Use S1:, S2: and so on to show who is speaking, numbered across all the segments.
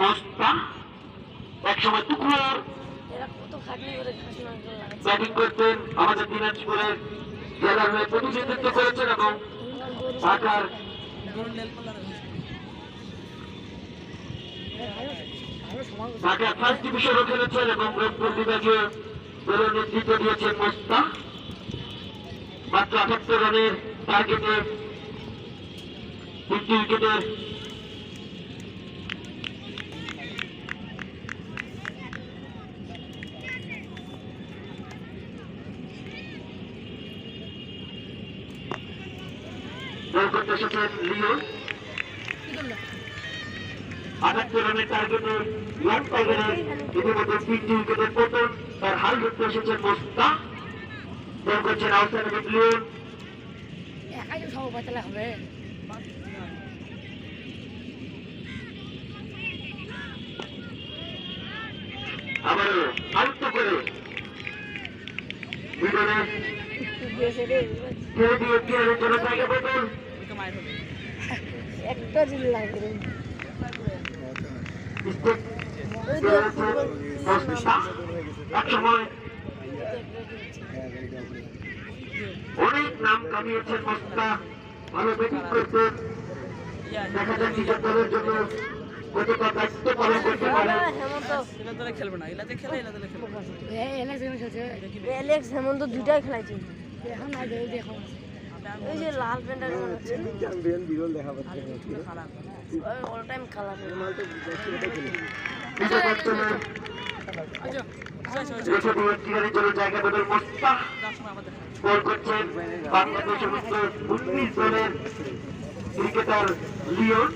S1: মোস্তা একসময় টুকরোর
S2: এরা কত খাটনি করে খাসি মাংস লাগাচ্ছে
S1: ব্যাটিং করতেন আমাদের দিনাজপুরের জেলার হয়ে প্রতিনিধিত্ব করেছেন এবং ঢাকার ঢাকা ফার্স্ট ডিভিশনও খেলেছেন এবং রংপুর বিভাগে দলের নেতৃত্ব দিয়েছেন মোস্তা মাত্র আটাত্তর রানের টার্গেটে তিনটি বল করতে এসেছেন লিও আটাত্তর রানের টার্গেটে টাইগারের ইতিমধ্যে তিনটি উইকেটের পতন তার হাল ধরতে এসেছেন মোস্তা। বল করছেন আউটসাইড লিও
S2: একাই সব বাঁচালে হবে।
S1: আবারও আউট
S2: একটা দিন লাগবে।
S1: অনেক নাম কামিয়েছেন মোস্তা ভালো ব্যাটিং করতেন দেখা যাক নিজের দলের জন্য কতটা দায়িত্ব পালন করতে পারে।
S2: হেমন্ত।
S3: এগুলো তোরা খেলবে না এগুলাতে খেলে খেলবে
S2: এলেক্স হেমন্ত দুইটাই খেলাইছে। এখন নাই দেখো ওই যে লাল প্যান্টটা
S4: চ্যাম্পিয়ন বিরল দেখা পাচ্ছে
S3: খারাপ
S2: অল টাইম খেলা
S1: নিজের অঞ্চলে রেখে দিয়ে ক্রীড়ার জন্য জায়গা বদল মোস্তা
S3: যার সময় আমাদের
S1: বল করছেন বাংলাদেশ সমস্ত উনিশ দলের ক্রিকেটার লিওন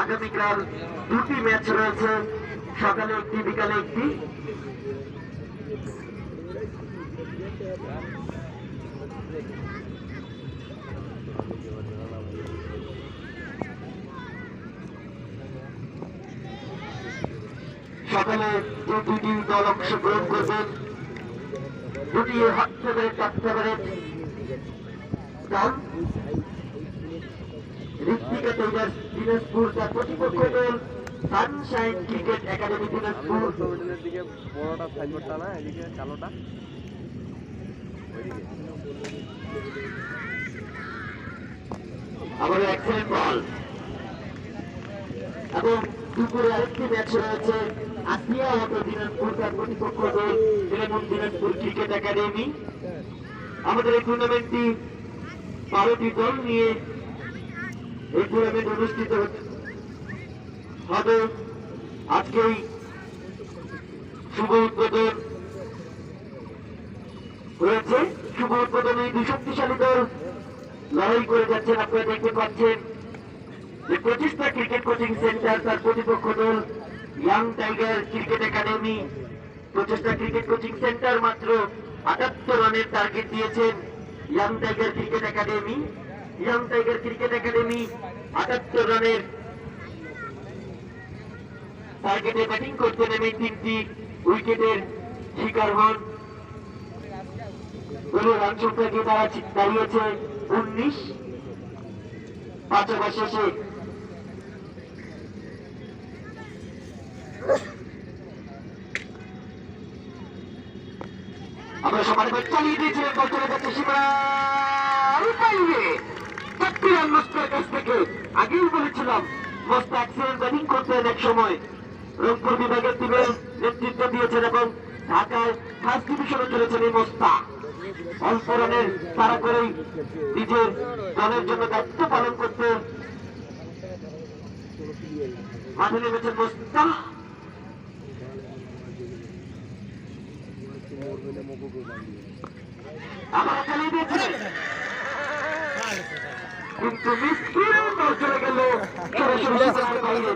S1: আগামীকাল দুটি ম্যাচ রয়েছে। সকালে একটি বিকালে একটি। সকালে যে দুটি দল অংশগ্রহণ করবেন। দুটি টাক ফেভারেট দল ঋত্বিকা ট্রেডার্স দিনাজপুর তার প্রতিপক্ষ দল সানশাইন ক্রিকেট একাডেমি দিনাজপুর।
S4: দিকে বড়টা
S1: এক্সেলেন্ট বল এবং দুপুরে আরেকটি ম্যাচ রয়েছে। আসিয়া হতো দিনাজপুর তার প্রতিপক্ষ দিনাজপুর ক্রিকেট একাডেমি আমাদের এই টুর্নামেন্টটি বারোটি দল নিয়ে এই টুর্নামেন্ট অনুষ্ঠিত হবে আজকেই শুভ উদ্বোধন হয়েছে। শুভ উদ্বোধনে দুই দল লড়াই করে যাচ্ছেন, আপনারা দেখতে পাচ্ছেন। পঁচিশটা ক্রিকেট কোচিং সেন্টার তার প্রতিপক্ষ দল ইয়াং টাইগার ক্রিকেট একাডেমি প্রচেষ্টা ক্রিকেট কোচিং সেন্টার মাত্র আটাত্তর রানের টার্গেট দিয়েছেন young tiger cricket academy young tiger cricket academy আটাত্তর রানের টার্গেটে ব্যাটিং করতে নেমে তিনটি উইকেটের শিকার হন। রান সংখ্যা গিয়ে দাঁড়াচ্ছে দাঁড়িয়েছে উনিশ। পাঁচ ওভার শেষে আমরা এবার চালিয়ে দিয়েছিলেন বল চলে যাচ্ছে সীমার বাইরে চারটি মোস্তার কাছ থেকে আগেই বলেছিলাম মোস্তা এক্সেলেন্ট ব্যাটিং করতেন এক সময়। রংপুর বিভাগের টিমের নেতৃত্ব দিয়েছেন এবং ঢাকায় ফার্স্ট ডিভিশনে চলেছেন এই মোস্তা অল্প রানের তারা করেই নিজের দলের জন্য দায়িত্ব পালন করতে মাঠে নেমেছেন মোস্তা কিন্তু মিসকিনের বল চলে গেল সরাসরি বাইরে